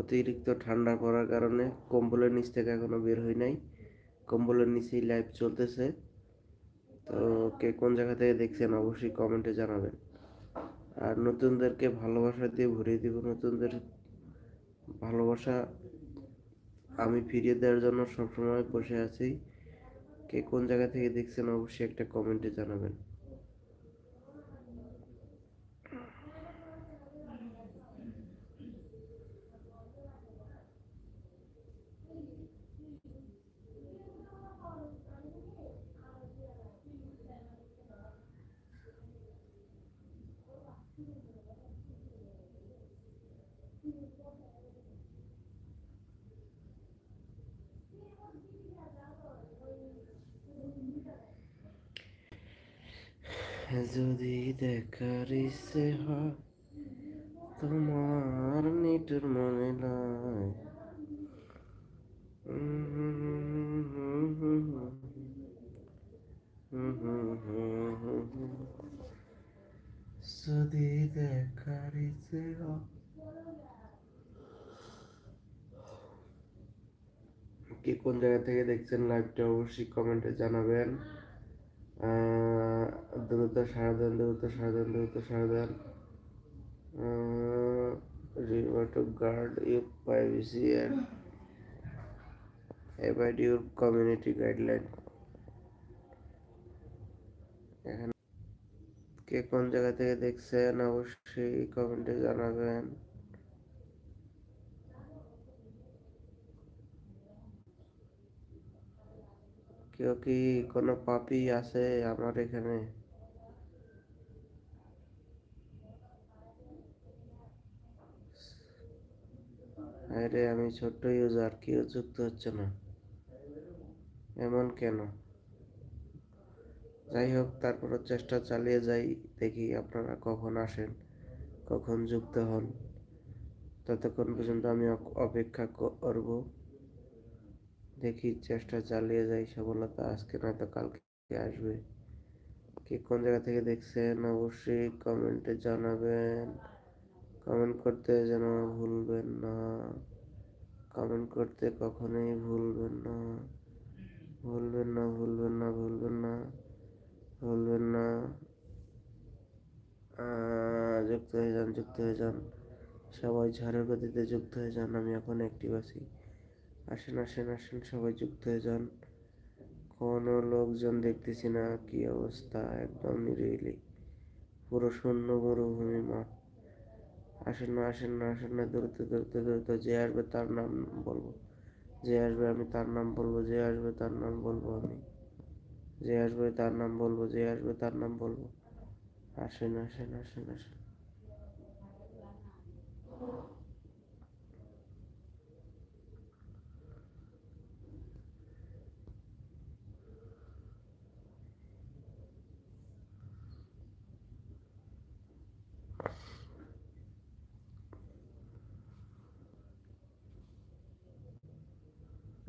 অতিরিক্ত ঠান্ডা পড়ার কারণে কম্বলের নিচ থেকে এখনও বের হই নাই। কম্বলের নিচেই লাইভ চলতেছে। তো কে কোন জায়গা থেকে দেখছেন অবশ্যই কমেন্টে জানাবেন। আর নতুনদেরকে ভালোবাসা দিয়ে ভরিয়ে দিব নতুনদের ভালোবাসা আমি ফিরিয়ে দেওয়ার জন্য সবসময় বসে আছি। কে কোন জায়গা থেকে দেখছেন অবশ্যই একটা কমেন্টে জানাবেন। যদি দেখার ইচ্ছে হয়, তোমার নিটুর মনে নাই যদি দেখার ইচ্ছে হয়। কোন জায়গা থেকে দেখছেন লাইভটা অবশ্যই কমেন্টে জানাবেন। দ্রুত সারা দেন, দ্রুত সারা দেন, দ্রুত সারা দেন। River to guard your privacy and avoid your community guideline কে কোন জায়গা থেকে দেখছেন, অবশ্যই কমেন্টে জানাবেন। কেউ কি কোনো পাপি আছে আমার এখানে? আরে আমি ছোট্ট ইউজার, কেউ যুক্ত হচ্ছে না। এমন কেন? যাই হোক, তারপরও চেষ্টা চালিয়ে যাই, দেখি আপনারা কখন আসেন, কখন যুক্ত হন। ততক্ষণ পর্যন্ত আমি অপেক্ষা করব। দেখি চেষ্টা চালিয়ে যাই সফলতা। আজকে নয়তো কালকে আসবে। কে কোন জায়গা থেকে দেখছেন অবশ্যই কমেন্টে জানাবেন। কমেন্ট করতে যেন ভুলবেন না। কমেন্ট করতে কখনোই ভুলবেন না। ভুলবেন না ভুলবেন না ভুলবেন না ভুলবেন না। যুক্ত হয়ে যান, যুক্ত হয়ে যান। সবাই ঝড়ের গতিতে যুক্ত হয়ে যান। আমি এখন অ্যাক্টিভ আছি। আসেন আসেন আসেন, সবাই যুক্ত হয়ে যান। কোনো লোকজন দেখতেছি না, কি অবস্থা? একদম নিরিবিলি। পুরো শূন্য মরুভূমি মাঠ। আসেন না আসেন না আসেন না দ্রুত দ্রুত দ্রুত যে আসবে তার নাম বলব। যে আসবে আমি তার নাম বলব, যে আসবে তার নাম বলব আমি। যে আসবে তার নাম বলব, যে আসবে তার নাম বলব। আসেন আসেন আসেন আসেন।